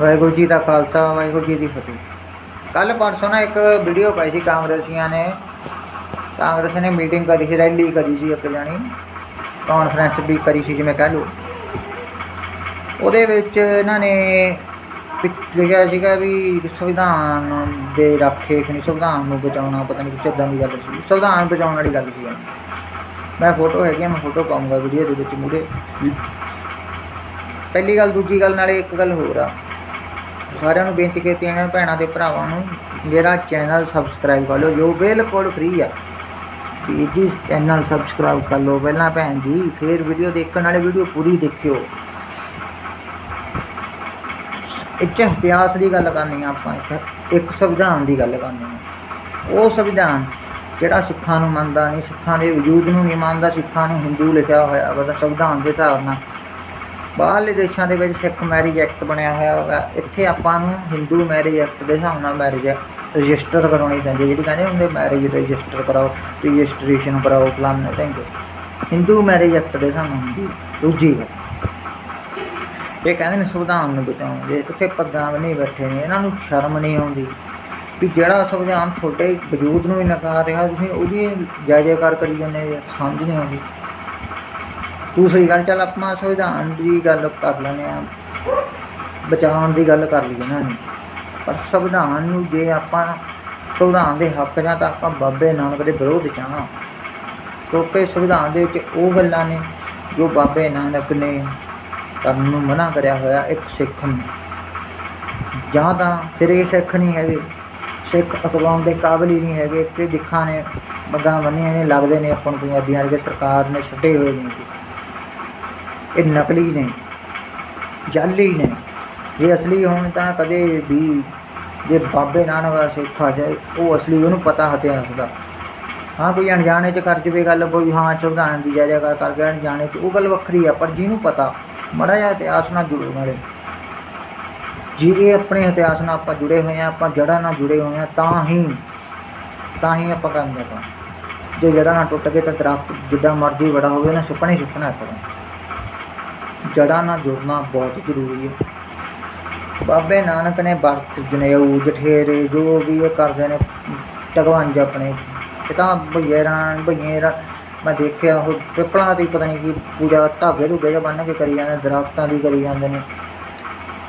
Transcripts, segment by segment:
ਵਾਹਿਗੁਰੂ ਜੀ ਦਾ ਖਾਲਸਾ ਵਾਹਿਗੁਰੂ ਜੀ ਦੀ ਫਤਿਹ। ਕੱਲ ਪਰਸੋਂ ਨਾ ਇੱਕ ਵੀਡੀਓ ਪਾਈ ਸੀ ਕਾਂਗਰਸੀਆਂ ਨੇ। ਕਾਂਗਰਸ ਨੇ ਮੀਟਿੰਗ ਕਰੀ ਸੀ ਰੈਲੀ ਕਰੀ ਸੀ ਇੱਕ ਜਾਣੀ। ਕਾਨਫਰੰਸ ਵੀ ਕਰੀ ਸੀ ਜਿਵੇਂ ਕਹਿ ਲਓ। ਉਹਦੇ ਵਿੱਚ ਇਹਨਾਂ ਨੇ ਲਿਖਿਆ ਸੀਗਾ ਵੀ ਸੰਵਿਧਾਨ ਦੇ ਰਾਖੇ ਕਿ ਨਹੀਂ ਸੰਵਿਧਾਨ ਨੂੰ ਬਚਾਉਣਾ ਪਤਾ ਨਹੀਂ ਕੁਛ ਇੱਦਾਂ ਦੀ ਗੱਲ ਸੀ। ਸੰਵਿਧਾਨ ਬਚਾਉਣ ਵਾਲੀ ਗੱਲ ਸੀ। ਮੈਂ ਫੋਟੋ ਹੈਗੀ ਮੈਂ ਫੋਟੋ ਪਾਉਂਗਾ ਵੀਡੀਓ ਦੇ ਵਿੱਚ ਮੂਰੇ ਪਹਿਲੀ ਗੱਲ ਦੂਜੀ ਗੱਲ ਨਾਲੇ ਇੱਕ ਗੱਲ ਹੋਰ ਆ। ਸਾਰਿਆਂ ਨੂੰ ਬੇਨਤੀ ਕੀਤੀ ਹੈ ਭੈਣਾਂ ਦੇ ਭਰਾਵਾਂ ਨੂੰ, ਮੇਰਾ ਚੈਨਲ ਸਬਸਕ੍ਰਾਈਬ ਕਰ ਲਓ, ਜੋ ਬਿਲਕੁਲ ਫ੍ਰੀ ਆ। ਜੀ ਚੈਨਲ ਸਬਸਕ੍ਰਾਈਬ ਕਰ ਲਓ ਪਹਿਲਾਂ ਭੈਣ ਜੀ, ਫਿਰ ਵੀਡੀਓ ਦੇਖਣ ਵਾਲੇ ਵੀਡੀਓ ਪੂਰੀ ਦੇਖਿਓ। ਇੱਥੇ ਇਤਿਹਾਸ ਦੀ ਗੱਲ ਕਰਨੀ ਆ ਆਪਾਂ ਇੱਥੇ, ਇੱਕ ਸੰਵਿਧਾਨ ਦੀ ਗੱਲ ਕਰਨੀ ਆ। ਉਹ ਸੰਵਿਧਾਨ ਜਿਹੜਾ ਸਿੱਖਾਂ ਨੂੰ ਮੰਨਦਾ ਨਹੀਂ, ਸਿੱਖਾਂ ਦੇ ਵਜੂਦ ਨੂੰ ਨਹੀਂ ਮੰਨਦਾ, ਸਿੱਖਾਂ ਨੂੰ ਹਿੰਦੂ ਲਿਖਿਆ ਹੋਇਆ ਵਾ, ਤਾਂ ਸੰਵਿਧਾਨ ਦੇ ਹਿਸਾਬ ਨਾਲ ਬਾਹਰਲੇ ਦੇਸ਼ਾਂ ਦੇ ਵਿੱਚ ਸਿੱਖ ਮੈਰਿਜ ਐਕਟ ਬਣਿਆ ਹੋਇਆ ਵਾ ਇੱਥੇ ਆਪਾਂ ਨੂੰ ਹਿੰਦੂ ਮੈਰਿਜ ਐਕਟ ਦੇ ਹਿਸਾਬ ਨਾਲ ਮੈਰਿਜ ਰਜਿਸਟਰ ਕਰਾਉਣੀ ਪੈਂਦੀ ਜਿਹੜੀ ਕਹਿੰਦੇ ਹੁੰਦੇ ਮੈਰਿਜ ਰਜਿਸਟਰ ਕਰਾਓ ਰਜਿਸਟ੍ਰੇਸ਼ਨ ਕਰਾਓ, ਫਲਾਣੇ ਢੰਗੇ ਹਿੰਦੂ ਮੈਰਿਜ ਐਕਟ ਦੇ ਹਿਸਾਬ ਨਾਲ ਹੁੰਦੀ ਦੂਜੀ ਗੱਲ, ਇਹ ਕਹਿੰਦੇ ਨੇ ਸੰਵਿਧਾਨ ਨੂੰ ਬਚਾਉਣਗੇ ਇੱਥੇ ਪੱਗਾਂ ਵੀ ਨਹੀਂ ਬੈਠੇ ਨੇ, ਇਹਨਾਂ ਨੂੰ ਸ਼ਰਮ ਨਹੀਂ ਆਉਂਦੀ। ਵੀ ਜਿਹੜਾ ਸੰਵਿਧਾਨ ਤੁਹਾਡੇ ਵਜੂਦ ਨੂੰ ਹੀ ਨਕਾਰ ਰਿਹਾ, ਤੁਸੀਂ ਉਹਦੀ ਜੈ ਕਰੀ ਜਾਂਦੇ ਸਮਝ ਨਹੀਂ ਆਉਂਦੀ। ਦੂਸਰੀ ਗੱਲ, ਚੱਲ ਆਪਾਂ ਸੰਵਿਧਾਨ ਦੀ ਗੱਲ ਕਰ ਲੈਂਦੇ ਆ ਬਚਾਉਣ ਦੀ ਗੱਲ ਕਰ ਲਈਏ ਨਾ। ਪਰ ਸੰਵਿਧਾਨ ਨੂੰ ਜੇ ਆਪਾਂ ਸੰਵਿਧਾਨ ਦੇ ਹੱਕ ਜਾਂ ਤਾਂ ਆਪਾਂ ਬਾਬੇ ਨਾਨਕ ਦੇ ਵਿਰੋਧ ਚ ਹਾਂ। ਕਿਉਂਕਿ ਸੰਵਿਧਾਨ ਦੇ ਵਿੱਚ ਉਹ ਗੱਲਾਂ ਨੇ ਜੋ ਬਾਬੇ ਨਾਨਕ ਨੇ ਕਰਨ ਨੂੰ ਮਨਾ ਕਰਿਆ ਹੋਇਆ ਇੱਕ ਸਿੱਖ ਨੂੰ। ਜਾਂ ਤਾਂ ਫਿਰ ਇਹ ਸਿੱਖ ਨਹੀਂ ਹੈਗੇ। ਸਿੱਖ ਅਕਵਾਉਣ ਦੇ ਕਾਬਿਲ ਹੀ ਨਹੀਂ ਹੈਗੇ। ਕਿ ਦਿਖਾਂ ਨੇ ਬੱਗਾਂ ਬੰਨੀਆਂ ਨੇ, ਲੱਗਦੇ ਨੇ ਆਪਾਂ ਨੂੰ ਪੰਜਾਬੀਆਂ ਦੇ ਸਰਕਾਰ ਨੇ ਛੱਡੇ ਹੋਏ ਨੇ। ਇਹ ਨਕਲੀ ਨੇ, ਜਾਲੀ ਨੇ। ਜੇ ਅਸਲੀ ਹੋਣ ਤਾਂ ਕਦੇ ਵੀ ਜੇ ਬਾਬੇ ਨਾਨਕ ਦਾ ਸਿੱਖ ਆ ਜਾਏ, ਉਹ ਅਸਲੀ ਉਹਨੂੰ ਪਤਾ ਇਤਿਹਾਸ ਦਾ। ਹਾਂ, ਕੋਈ ਅਣਜਾਣੇ ਚ ਕਰ ਜਵੇ ਗੱਲ, ਕੋਈ ਹਾਂ ਸੰਵਿਧਾਨ ਦੀ ਜੈ ਜੈਕਾਰ ਕਰ ਗਿਆ, ਅਣਜਾਣੇ ਚ, ਉਹ ਗੱਲ ਵੱਖਰੀ ਆ, ਪਰ ਜਿਹਨੂੰ ਪਤਾ, ਮੜਾ ਜਿਹਾ ਇਤਿਹਾਸ ਨਾਲ ਜੁੜੋ ਨਾਲੇ ਜਿਹਦੇ ਆਪਣੇ ਇਤਿਹਾਸ ਨਾਲ ਆਪਾਂ ਜੁੜੇ ਹੋਏ ਆ ਆਪਾਂ ਜੜ੍ਹਾਂ ਨਾਲ ਜੁੜੇ ਹੋਏ ਆ ਤਾਂ ਹੀ ਤਾਂ ਹੀ ਆਪਾਂ ਕੰਮ ਕਰਦਾ ਜੇ ਜੜ੍ਹਾਂ ਨਾਲ ਟੁੱਟ ਗਏ ਤਾਂ ਦਰਖਤ ਜਿੱਦਾਂ ਮਰਜ਼ੀ ਬੜਾ ਹੋਵੇ ਨਾ ਸੁੱਕਣਾ ਹੀ ਸੁੱਕਣਾ ਇੱਕ ਜੜ੍ਹਾਂ ਨਾਲ ਜੁੜਨਾ ਬਹੁਤ ਜ਼ਰੂਰੀ ਹੈ। ਬਾਬੇ ਨਾਨਕ ਨੇ ਵਰਤ ਜਨੇਊ, ਜਠੇਰੇ, ਜੋ ਵੀ ਉਹ ਕਰਦੇ ਨੇ ਭਗਵਾਨ ਟਗਵੰਜ ਆਪਣੇ ਇਹ ਤਾਂ ਭਈਏਰਾਂ ਭਈਏਰਾਂ ਮੈਂ ਦੇਖਿਆ ਉਹ ਪਿੱਪਲਾਂ ਦੀ ਪਤਾ ਨਹੀਂ ਕੀ ਪੂਜਾ ਧਾਗੇ ਧੁਗੇ ਜਿਹਾ ਬੰਨ੍ਹ ਕੇ ਕਰੀ ਜਾਂਦੇ ਦਰਖਤਾਂ ਦੀ ਕਰੀ ਜਾਂਦੇ ਨੇ।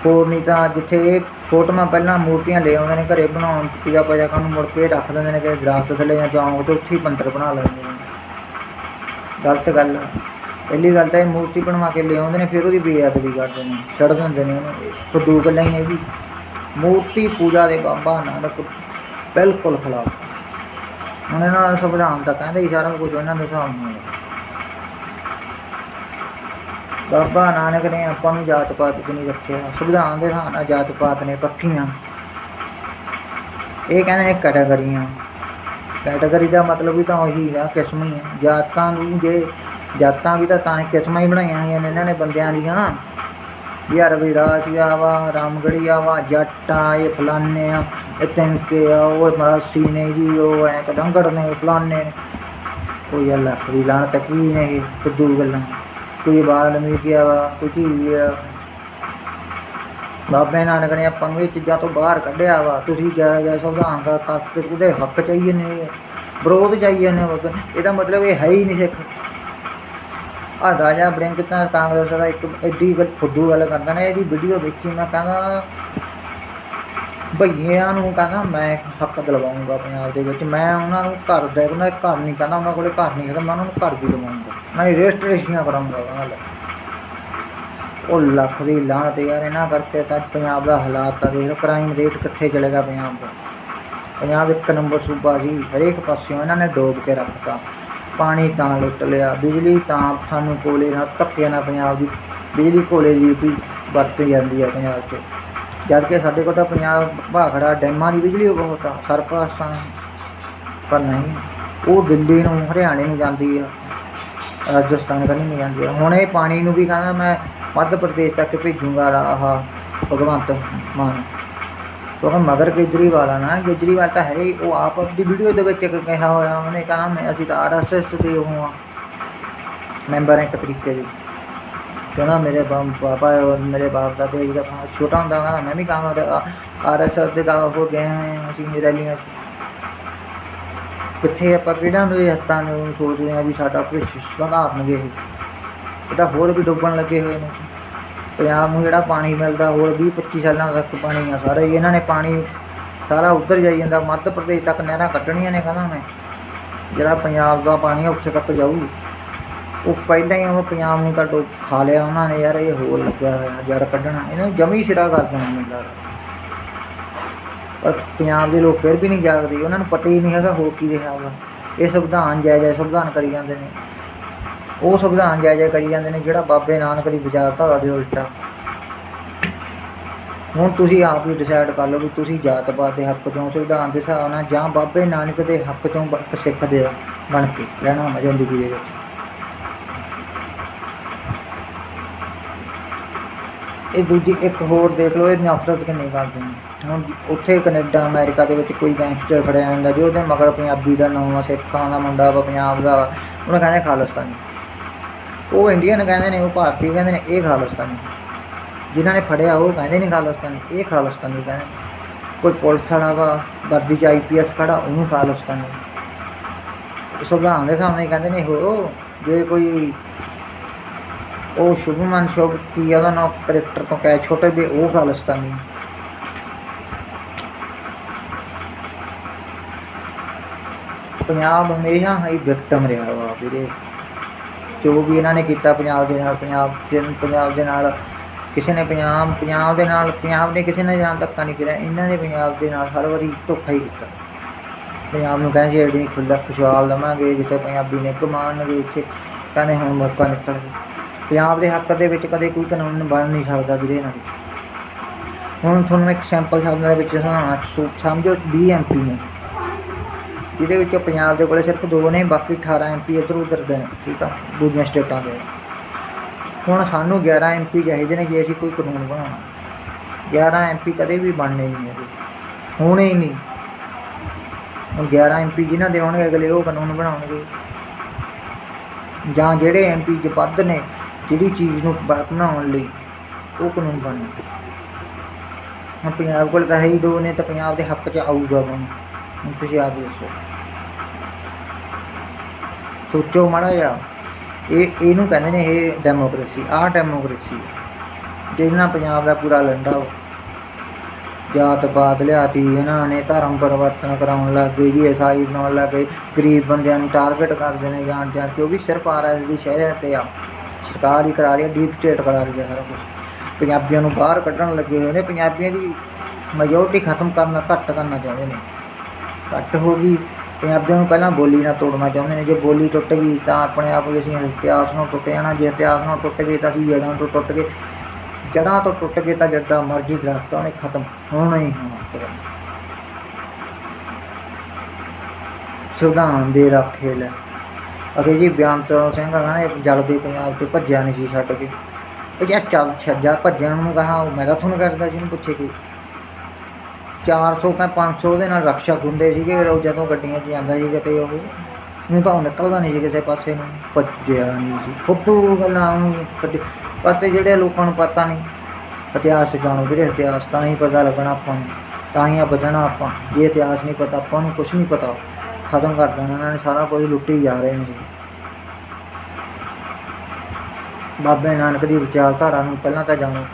ਹੋਰ ਨਹੀਂ ਤਾਂ ਜਿੱਥੇ ਇਹ ਫੋਟੋਆਂ ਪਹਿਲਾਂ ਮੂਰਤੀਆਂ ਲੈ ਆਉਂਦੇ ਨੇ, ਘਰੇ ਬਣਾਉਣ, ਪੂਜਾ ਪਾਜਾ ਕਰਨ ਮੁੜ ਕੇ ਰੱਖ ਦਿੰਦੇ ਨੇ, ਕਿ ਦਰਖਤ ਥੱਲੇ ਜਾਂ ਜਾਓਗੇ ਤੇ ਉੱਥੇ ਹੀ ਮੰਤਰ ਬਣਾ ਲੈਂਦੇ ਨੇ। ਗਲਤ ਗੱਲ ਆ। ਪਹਿਲੀ ਗੱਲ ਤਾਂ ਇਹ ਮੂਰਤੀ ਬਣਵਾ ਕੇ ਲਿਆਉਂਦੇ ਨੇ, ਫਿਰ ਉਹਦੀ ਬੇਅਦਬੀ ਕਰਦੇ ਨੇ, ਛੱਡ ਦਿੰਦੇ ਨੇ ਉਹਨੂੰ। ਇਹ ਫਦੂ ਨੇ ਵੀ ਮੂਰਤੀ ਪੂਜਾ ਦੇ ਬਾਬਾ ਨਾਨਕ ਬਿਲਕੁਲ ਖਿਲਾਫ। ਹੁਣ ਇਹਨਾਂ ਦਾ ਸੰਵਿਧਾਨ ਤਾਂ ਕਹਿੰਦੇ ਹੀ ਸਾਰਾ ਕੁਝ ਇਹਨਾਂ ਦੇ ਹਿਸਾਬ ਨਾਲ ਬਾਬਾ ਨਾਨਕ ਨੇ ਆਪਾਂ ਨੂੰ ਜਾਤ ਪਾਤ 'ਚ ਨਹੀਂ ਰੱਖਿਆ। ਸੰਵਿਧਾਨ ਦੇ ਹਿਸਾਬ ਨਾਲ ਜਾਤ ਪਾਤ ਨੇ ਪੱਕੀਆਂ। ਇਹ ਕਹਿੰਦੇ ਨੇ ਕੈਟਾਗਰੀਆਂ। ਕੈਟਾਗਰੀ ਦਾ ਮਤਲਬ ਵੀ ਤਾਂ ਉਹੀ ਆ, ਕਿਸਮ ਹੀ ਆ। ਜਾਤਾਂ ਨੂੰ ਜੇ ਜਾਤਾਂ ਵੀ ਤਾਂ ਤਾਂ ਹੀ ਕਿਸਮਾਂ ਹੀ ਬਣਾਈਆਂ ਹੋਈਆਂ ਨੇ ਇਹਨਾਂ ਨੇ ਬੰਦਿਆਂ ਦੀਆਂ। ਵੀ ਆ ਰਵਿਦਾਸੀਆ ਵਾ ਰਾਮਗੜੀਆ ਵਾ ਜੱਟ ਆ, ਇਹ ਫਲਾਨੇ ਆ, ਇਹ ਤਿੰਕੇ ਆ, ਉਹ ਮਰਾਸੀ ਨੇ ਜੀ, ਉਹ ਐ ਕਡੰਗੜ ਨੇ ਫਲਾਨੇ ਨੇ। ਕੋਈ ਅੱਲਾ ਦੀ ਲਾਣਤ ਕੀ ਨੇ ਇਹ ਫੁੱਦੂ ਗੱਲਾਂ। ਕੋਈ ਵਾਲਮੀਕਿਆ ਵਾ ਕੋਈ ਕੀ ਆ। ਬਾਬੇ ਨਾਨਕ ਨੇ ਆਪਾਂ ਨੂੰ ਇਹ ਚੀਜ਼ਾਂ ਤੋਂ ਬਾਹਰ ਕੱਢਿਆ ਵਾ। ਤੁਸੀਂ ਜੈ ਜੈ ਸੰਵਿਧਾਨ ਦਾ ਕਰਕੇ ਉਹਦੇ ਹੱਕ ਚਾਹੀਏ ਨੇ, ਵਿਰੋਧ ਚਾਹੀਏ ਨੇ ਬਾਬੇ। ਇਹਦਾ ਮਤਲਬ ਇਹ ਹੈ ਹੀ ਨਹੀਂ ਸਿੱਖ। ਆ ਰਾਜਾ ਬ੍ਰਿੰਕ ਤਾਂ ਕਾਂਗਰਸ ਦਾ ਇੱਕ ਐਡੀ ਗੱਲ ਫੁੱਦੂ ਗੱਲ ਕਰਦਾ ਨਾ, ਇਹਦੀ ਵੀਡੀਓ ਦੇਖੀ ਮੈਂ ਕਹਿੰਦਾ ਭਈਆਂ ਨੂੰ ਕਹਿੰਦਾ ਮੈਂ ਹੱਕ ਦਿਲਵਾਉਂਗਾ ਪੰਜਾਬ ਦੇ ਵਿੱਚ। ਮੈਂ ਉਹਨਾਂ ਨੂੰ ਘਰ ਦੇ ਉਹਨਾਂ ਘਰ ਨਹੀਂ ਕਹਿੰਦਾ, ਉਹਨਾਂ ਕੋਲੇ ਘਰ ਨਹੀਂ ਕਹਿੰਦਾ ਮੈਂ ਉਹਨਾਂ ਨੂੰ ਘਰ ਵੀ ਦਿਵਾਉਂਗਾ। ਮੈਂ ਰਜਿਸਟ੍ਰੇਸ਼ਨਾਂ ਕਰਾਉਂਗਾ ਕਹਿੰਦਾ ਉਹ ਲੱਖ ਦੀ ਲਾਹਨਤ ਯਾਰ, ਇਹਨਾਂ ਕਰਕੇ ਤਾਂ ਪੰਜਾਬ ਦਾ ਹਾਲਾਤ ਤਾਂ ਦੇਖ ਕ੍ਰਾਈਮ ਰੇਟ ਕਿੱਥੇ ਚਲੇਗਾ ਪੰਜਾਬ ਦਾ। ਪੰਜਾਬ ਇੱਕ ਨੰਬਰ ਸੂਬਾ ਸੀ, ਹਰੇਕ ਪਾਸਿਓਂ ਇਹਨਾਂ ਨੇ ਡੋਬ ਕੇ ਰੱਖਤਾ। ਪਾਣੀ ਤਾਂ ਲੁੱਟ ਲਿਆ, ਬਿਜਲੀ ਤਾਂ ਸਾਨੂੰ ਕੋਲੇ ਨਾਲ ਧੱਕੇ ਨਾਲ ਪੰਜਾਬ ਦੀ ਬਿਜਲੀ ਕੋਲੇ ਦੀ ਵੀ ਵਰਤੀ ਜਾਂਦੀ ਹੈ ਪੰਜਾਬ 'ਚ। ਜਦ ਕਿ ਸਾਡੇ ਕੋਲ ਤਾਂ ਪੰਜਾਬ ਭਾਖੜਾ ਡੈਮਾਂ ਦੀ ਬਿਜਲੀ ਬਹੁਤ ਆ ਸਰਪਾਸਾਂ ਪਰ ਨਹੀਂ, ਉਹ ਦਿੱਲੀ ਨੂੰ, ਹਰਿਆਣੇ ਨੂੰ ਜਾਂਦੀ ਆ, ਰਾਜਸਥਾਨ ਕਨੀ ਨਹੀਂ ਜਾਂਦੀ ਆ। ਹੁਣ ਇਹ ਪਾਣੀ ਨੂੰ ਵੀ ਕਹਿੰਦਾ ਮੈਂ ਮੱਧ ਪ੍ਰਦੇਸ਼ ਤੱਕ ਭੇਜੂੰਗਾ ਆਹ ਭਗਵੰਤ ਮਾਨ। ਕਿਉਂਕਿ ਮਗਰ ਕੇਜਰੀਵਾਲ ਆ ਨਾ, ਕੇਜਰੀਵਾਲ ਤਾਂ ਹੈ ਹੀ, ਉਹ ਆਪ ਆਪਣੀ ਵੀਡੀਓ ਦੇ ਵਿੱਚ ਕਿਹਾ ਹੋਇਆ, ਉਹਨੇ ਕਹਿੰਦਾ ਮੈਂ, ਅਸੀਂ ਤਾਂ ਆਰਐਸਐਸ ਦੇ ਉਹ ਆ ਮੈਂਬਰ ਇੱਕ ਤਰੀਕੇ ਦੇ। ਕਹਿੰਦਾ ਮੇਰੇ ਬਾ- ਪਾਪਾ ਔਰ ਮੇਰੇ ਬਾਪ ਦਾ ਤੇ ਇਹਦਾ ਛੋਟਾ ਹੁੰਦਾ ਕਹਿੰਦਾ, ਮੈਂ ਵੀ ਕਹਾਂਗਾ ਆਰਐਸਐਸ ਦੇ ਦਾ ਹੋ ਗਏ ਹੋਏ ਹਾਂ, ਅਸੀਂ ਰੈਲੀਆਂ 'ਚ। ਕਿੱਥੇ ਆਪਾਂ ਕਿਹੜਾ ਨੂੰ ਹੱਥਾਂ ਨੂੰ ਸੋਚਦੇ ਆ ਵੀ ਸਾਡਾ ਭਵਿੱਖ ਸੁਧਾਰਨਗੇ? ਇਹ ਤਾਂ ਹੋਰ ਵੀ ਡੁੱਬਣ ਲੱਗੇ ਹੋਏ ਨੇ। ਪੰਜਾਬ ਨੂੰ ਜਿਹੜਾ ਪਾਣੀ ਮਿਲਦਾ, ਹੋਰ 20 25 ਸਾਲਾਂ ਤੱਕ ਪਾਣੀ ਆ ਸਾਰਾ ਹੀ। ਇਹਨਾਂ ਨੇ ਪਾਣੀ ਸਾਰਾ ਉੱਧਰ ਜਾਈ ਜਾਂਦਾ, ਮੱਧ ਪ੍ਰਦੇਸ਼ ਤੱਕ ਨਹਿਰਾਂ ਕੱਢਣੀਆਂ ਨੇ ਕਹਿੰਦਾ ਮੈਂ ਜਿਹੜਾ ਪੰਜਾਬ ਦਾ ਪਾਣੀ ਆ, ਉੱਥੇ ਤੱਕ ਜਾਊ। ਉਹ ਪਹਿਲਾਂ ਹੀ ਉਹ ਪੰਜਾਬ ਨੂੰ ਤਾਂ ਖਾ ਲਿਆ ਉਹਨਾਂ ਨੇ ਯਾਰ, ਇਹ ਹੋਰ ਲੱਗਿਆ ਹੋਇਆ ਜੜ ਕੱਢਣਾ। ਇਹਨਾਂ ਨੂੰ ਜਮੀ ਸਿਰਾ ਕਰ ਦੇਣਾ ਮੈਨੂੰ ਲੱਗਦਾ ਪਰ ਪੰਜਾਬ ਦੇ ਲੋਕ ਫਿਰ ਵੀ ਨਹੀਂ ਜਾਗਦੇ, ਉਹਨਾਂ ਨੂੰ ਪਤਾ ਹੀ ਨਹੀਂ ਹੈਗਾ ਹੋ ਕੀ ਰਿਹਾ ਵਾ। ਇਹ ਸੰਵਿਧਾਨ ਜੈ ਜੈ ਸੰਵਿਧਾਨ ਕਰੀ ਜਾਂਦੇ ਨੇ। ਉਹ ਸੰਵਿਧਾਨ ਜੈ ਕਰੀ ਜਾਂਦੇ ਨੇ ਜਿਹੜਾ ਬਾਬੇ ਨਾਨਕ ਦੀ ਵਿਚਾਰਧਾਰਾ ਦੇ ਉਲਟਾ ਹੁਣ ਤੁਸੀਂ ਆਪ ਹੀ ਡਿਸਾਈਡ ਕਰ ਲਓ ਵੀ ਤੁਸੀਂ ਜਾਤ ਪਾਤ ਦੇ ਹੱਕ ਚੋਂ, ਸੰਵਿਧਾਨ ਦੇ ਹਿਸਾਬ ਨਾਲ ਜਾਂ ਬਾਬੇ ਨਾਨਕ ਦੇ ਹੱਕ ਚੋਂ ਬ- ਇੱਕ ਸਿੱਖ ਦੇ ਬਣ ਕੇ ਰਹਿਣਾ ਵਾ ਜ਼ਿੰਦਗੀ ਦੇ ਵਿੱਚ। ਇਹ ਦੂਜੀ, ਇੱਕ ਹੋਰ ਦੇਖ ਲਓ ਇਹ ਨਫ਼ਰਤ ਕਿੰਨੀ ਕਰਦੇ ਨੇ ਹੁਣ ਉੱਥੇ ਕੈਨੇਡਾ, ਅਮਰੀਕਾ ਦੇ ਵਿੱਚ ਕੋਈ ਗੈਂਗਸਟਰ ਫੜਿਆ ਜਾਂਦਾ, ਜੋ ਉਹਦੇ ਮਗਰ ਪੰਜਾਬੀ ਦਾ ਨਾਮ ਆ, ਸਿੱਖਾਂ ਦਾ ਮੁੰਡਾ ਵਾ, ਪੰਜਾਬ ਦਾ ਵਾ, ਉਹਨੂੰ ਕਹਿੰਦੇ ਖਾਲਿਸਤਾਨੀ। ਉਹ ਇੰਡੀਅਨ ਕਹਿੰਦੇ ਨੇ, ਉਹ ਭਾਰਤੀ ਕਹਿੰਦੇ ਨੇ, ਇਹ ਖਾਲਿਸਤਾਨੀ। ਜਿਨ੍ਹਾਂ ਨੇ ਫੜਿਆ, ਉਹ ਕਹਿੰਦੇ ਨੇ ਖਾਲਿਸਤਾਨੀ, ਇਹ ਖਾਲਿਸਤਾਨੀ ਕਹਿੰਦੇ ਕੋਈ ਪੁਲਿਸ ਵਾਲਾ ਵਾ ਵਰਦੀ ਚ ਆਈਪੀਐਸ ਖੜਾ, ਉਹਨੂੰ ਖਾਲਿਸਤਾਨੀ। ਸੰਵਿਧਾਨ ਦੇ ਸਾਹਮਣੇ ਕਹਿੰਦੇ ਨੇ ਉਹ ਜੇ ਕੋਈ ਉਹ ਸ਼ੁਭਮਨ ਸ਼ੁਭ, ਕੀ ਆ ਉਹਦਾ ਨਾਮ ਕਰੈਕਟਰ ਤੋਂ ਕਹਿ ਛੋਟੇ ਵੀ ਉਹ ਖਾਲਿਸਤਾਨੀ। ਪੰਜਾਬ ਹਮੇਸ਼ਾ ਹੀ ਵਿਕਟਮ ਰਿਹਾ ਵਾ ਵੀਰੇ। ਜੋ ਵੀ ਇਹਨਾਂ ਨੇ ਕੀਤਾ ਪੰਜਾਬ ਦੇ ਨਾਲ, ਪੰਜਾਬ ਦੇ ਪੰਜਾਬ ਦੇ ਨਾਲ, ਕਿਸੇ ਨੇ ਪੰਜਾਬ ਪੰਜਾਬ ਦੇ ਨਾਲ, ਪੰਜਾਬ ਨੇ ਕਿਸੇ ਨੇ ਜਾਣ ਧੱਕਾ ਨਹੀਂ ਕਰਿਆ, ਇਹਨਾਂ ਨੇ ਪੰਜਾਬ ਦੇ ਨਾਲ ਹਰ ਵਾਰੀ ਧੋਖਾ ਹੀ ਕੀਤਾ। ਪੰਜਾਬ ਨੂੰ ਕਹਿੰਦੇ ਜਿਹੜੀ ਖੁੱਲ੍ਹਾ ਖੁਸ਼ਹਾਲ ਦਵਾਂਗੇ, ਜਿੱਥੇ ਪੰਜਾਬੀ ਨੇ ਕਮਾਣਗੇ ਉੱਥੇ ਕਹਿੰਦੇ ਹੁਣ ਮੌਕਾ ਨਿਕਲ ਗਿਆ ਪੰਜਾਬ ਦੇ ਹੱਕ ਦੇ ਵਿੱਚ ਕਦੇ ਕੋਈ ਕਾਨੂੰਨ ਬਣ ਨਹੀਂ ਸਕਦਾ ਵੀਰੇ ਇਹਨਾਂ ਦੇ। ਹੁਣ ਤੁਹਾਨੂੰ ਇੱਕ ਸੈਂਪਲ ਸ਼ਬਦਾਂ ਵਿੱਚ ਸੁਣਾਉਣਾ ਸੋ- ਸਮਝੋ 20 ਨੇ। ਜਿਹਦੇ ਵਿੱਚੋਂ ਪੰਜਾਬ ਦੇ ਕੋਲੇ ਸਿਰਫ ਦੋ ਨੇ, ਬਾਕੀ 18 ਐਮਪੀ ਇੱਧਰ ਉੱਧਰ ਦੇ ਠੀਕ ਆ, ਦੂਜੀਆਂ ਸਟੇਟਾਂ ਦੇ। ਹੁਣ ਸਾਨੂੰ 11 ਐਮਪੀ ਚਾਹੀਦੇ ਨੇ ਜੇ ਅਸੀਂ ਕੋਈ ਕਾਨੂੰਨ ਬਣਾਉਣਾ। 11 ਐਮਪੀ ਕਦੇ ਵੀ ਬਣਨੇ ਨਹੀਂ ਹੈਗੇ। ਹੋਣੇ ਹੀ ਨਹੀਂ। ਹੁਣ 11 ਐਮਪੀ ਜਿਨ੍ਹਾਂ ਦੇ ਹੋਣਗੇ, ਅਗਲੇ ਉਹ ਕਾਨੂੰਨ ਬਣਾਉਣਗੇ। ਜਾਂ ਜਿਹੜੇ ਐਮਪੀ ਚ ਵੱਧ ਨੇ, ਜਿਹੜੀ ਚੀਜ਼ ਨੂੰ ਬਣਾਉਣ ਲਈ, ਉਹ ਕਾਨੂੰਨ ਬਣਨਗੇ। ਹੁਣ ਪੰਜਾਬ ਕੋਲ ਤਾਂ ਹੈ ਹੀ ਦੋ ਨੇ, ਤਾਂ ਪੰਜਾਬ ਦੇ ਹੱਕ 'ਚ ਆਊਗਾ ਕੌਣ? ਹੁਣ ਤੁਸੀਂ ਆਪ ਦੱਸੋ ਸੋਚੋ ਮਾੜਾ ਜਿਹਾ। ਇਹ, ਇਹਨੂੰ ਕਹਿੰਦੇ ਨੇ ਇਹ ਡੈਮੋਕ੍ਰੇਸੀ ਆਹ ਡੈਮੋਕ੍ਰੇਸੀ ਜਿਹਦੇ ਨਾਲ ਪੰਜਾਬ ਦਾ ਪੂਰਾ ਲੰਡਾ ਵਾ। ਜਾਤ ਪਾਤ ਲਿਆਤੀ, ਇਹਨਾਂ ਨੇ ਧਰਮ ਪਰਿਵਰਤਨ ਕਰਾਉਣ ਲੱਗ ਗਏ ਜੀ ਈਸਾਈ ਬਣਾਉਣ ਲੱਗ ਗਏ, ਗਰੀਬ ਬੰਦਿਆਂ ਨੂੰ ਟਾਰਗੇਟ ਕਰਦੇ ਨੇ ਜਾਣ ਜਾਣ ਕੇ, ਉਹ ਵੀ ਸਿਰਫ ਆਰਐਸ ਦੀ ਸ਼ਹਿਰ ਤੇ ਆ। ਸਰਕਾਰ ਹੀ ਕਰਾ ਰਹੀ ਹੈ ਡੀਪ ਸਟੇਟ ਕਰਾ ਰਹੀ ਹੈ ਸਾਰਾ ਕੁਝ ਪੰਜਾਬੀਆਂ ਨੂੰ ਬਾਹਰ ਕੱਢਣ ਲੱਗੇ ਹੋਏ ਨੇ, ਪੰਜਾਬੀਆਂ ਦੀ ਮੈਜੋਰਟੀ ਖਤਮ ਕਰਨਾ, ਘੱਟ ਕਰਨਾ ਚਾਹੁੰਦੇ ਨੇ। ਘੱਟ ਹੋ ਗਈ। ਪੰਜਾਬੀਆਂ ਨੂੰ ਪਹਿਲਾਂ ਬੋਲੀ ਨਾਲ ਤੋੜਨਾ ਚਾਹੁੰਦੇ ਨੇ। ਜੇ ਬੋਲੀ ਟੁੱਟ ਗਈ ਤਾਂ ਆਪਣੇ ਆਪ ਹੀ ਅਸੀਂ ਇਤਿਹਾਸ ਨੂੰ ਟੁੱਟ ਜਾਣਾ। ਜੇ ਇਤਿਹਾਸ ਨੂੰ ਟੁੱਟ ਗਏ ਤਾਂ ਅਸੀਂ ਜੜ੍ਹਾਂ ਤੋਂ ਟੁੱਟ ਗਏ। ਜੜ੍ਹਾਂ ਤੋਂ ਟੁੱਟ ਗਏ ਤਾਂ ਜੱਡਾ ਮਰਜ਼ੀ ਦਰਖਤ ਉਹਨੇ ਖਤਮ ਹੋਣਾ ਹੀ ਹੋਣਾ। ਫਿਰ। ਸੰਵਿਧਾਨ ਦੇ ਰਾਖੇ ਲੈ। ਅਗੇ ਜੀ ਬਿਆਨ ਤੋਂ ਸਿੰਘ ਕਹਿੰਦਾ ਜਲਦੀ ਪੰਜਾਬ ਤੋਂ ਭੱਜਿਆ ਨਹੀਂ ਸੀ ਛੱਡ ਕੇ। ਉਹ ਯਾਰ ਚੱਲ ਛੱਜਾ ਭੱਜਣ ਨੂੰ ਕਹਾ ਉਹ ਮੈਰਾਥਨ ਕਰਦਾ ਜਿਹਨੂੰ ਪੁੱਛੇ ਕਿ। 400 ਤਾਂ 500 ਦੇ ਨਾਲ ਰਕਸ਼ਕ ਹੁੰਦੇ ਸੀਗੇ ਉਹ ਜਦੋਂ ਗੱਡੀਆਂ 'ਚ ਜਾਂਦਾ ਸੀ ਕਿਤੇ ਉਹ ਨੂੰ ਤਾਂ ਉਹ ਨਿਕਲਦਾ ਨਹੀਂ ਸੀ ਕਿਸੇ ਪਾਸੇ ਨੂੰ, ਭੱਜਿਆ ਨਹੀਂ ਸੀ। ਫੁੱਦੂ ਗੱਲਾਂ ਉਹਨੂੰ ਕੱਢੀ- ਪਰ ਤੇ ਜਿਹੜੇ ਲੋਕਾਂ ਨੂੰ ਪਤਾ ਨਹੀਂ, ਇਤਿਹਾਸ ਜਾਣੋ ਵੀਰੇ, ਇਤਿਹਾਸ ਤਾਂ ਹੀ ਪਤਾ ਲੱਗਣਾ ਆਪਾਂ ਨੂੰ, ਤਾਂ ਹੀ ਆ ਬਚਣਾ ਆਪਾਂ। ਜੇ ਇਤਿਹਾਸ ਨਹੀਂ ਪਤਾ, ਆਪਾਂ ਨੂੰ ਕੁਝ ਨਹੀਂ ਪਤਾ, ਖਤਮ ਕਰ ਦੇਣਾ ਇਹਨਾਂ ਨੇ, ਸਾਰਾ ਕੁਝ ਲੁੱਟੀ ਜਾ ਰਹੇ ਨੇ। ਬਾਬੇ ਨਾਨਕ ਦੀ ਵਿਚਾਰਧਾਰਾ ਨੂੰ ਪਹਿਲਾਂ ਤਾਂ ਜਾਣੋ,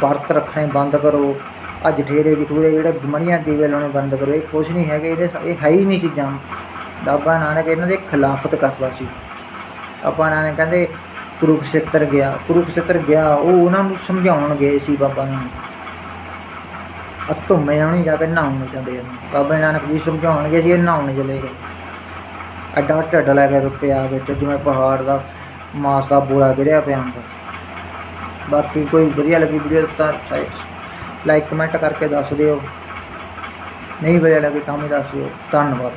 ਵਰਤ ਰੱਖਣੇ ਬੰਦ ਕਰੋ ਅੱਜ ਠੇਰੇ ਜਠੂਰੇ ਜਿਹੜੇ ਮਣੀਆਂ ਦੀਵੇ ਲਾਉਣੇ ਬੰਦ ਕਰੋ, ਇਹ ਕੁਝ ਨਹੀਂ ਹੈਗੇ, ਇਹਦੇ ਇਹ ਹੈ ਹੀ ਨਹੀਂ ਚੀਜ਼ਾਂ। ਬਾਬਾ ਨਾਨਕ ਇਹਨਾਂ ਦੇ ਖਿਲਾਫਤ ਕਰਦਾ ਸੀ। ਆਪਾਂ ਨਾਨਕ ਕਹਿੰਦੇ, ਕੁਰੂਕਸ਼ੇਤਰ ਗਿਆ ਕੁਰੂਕਸ਼ੇਤਰ ਗਿਆ, ਉਹ ਉਹਨਾਂ ਨੂੰ ਸਮਝਾਉਣ ਗਏ ਸੀ ਬਾਬਾ ਨਾਨਕ। ਅਤੁਮੇ ਆਉਣੀ ਜਾ ਕੇ ਨਹਾਉਣ ਜਾਂਦੇ ਹਨ ਬਾਬਾ ਨਾਨਕ ਜੀ ਸਮਝਾਉਣ ਗਏ ਸੀ, ਇਹ ਨਹਾਉਣ ਚਲੇ ਗਏ। ਅੱਡਾ ਢੱਡ ਲੈ ਕੇ ਰੁਪਿਆ ਵਿੱਚ, ਜਿਵੇਂ ਪਹਾੜ ਦਾ ਮਾਸ ਦਾ ਬੋਰਾ ਗਿਰਿਆ ਪਿਆ ਹੁੰਦਾ। ਬਾਕੀ ਕੋਈ ਵਧੀਆ ਲੱਗੀ ਵੀਡੀਓ ਤਾਂ ਲਾਈਕ ਕਮੈਂਟ ਕਰਕੇ ਦੱਸ ਦਿਓ। ਨਹੀਂ ਵਧੀਆ ਲੱਗੇ ਤਾਂ ਵੀ ਦੱਸ ਦਿਓ। ਧੰਨਵਾਦ।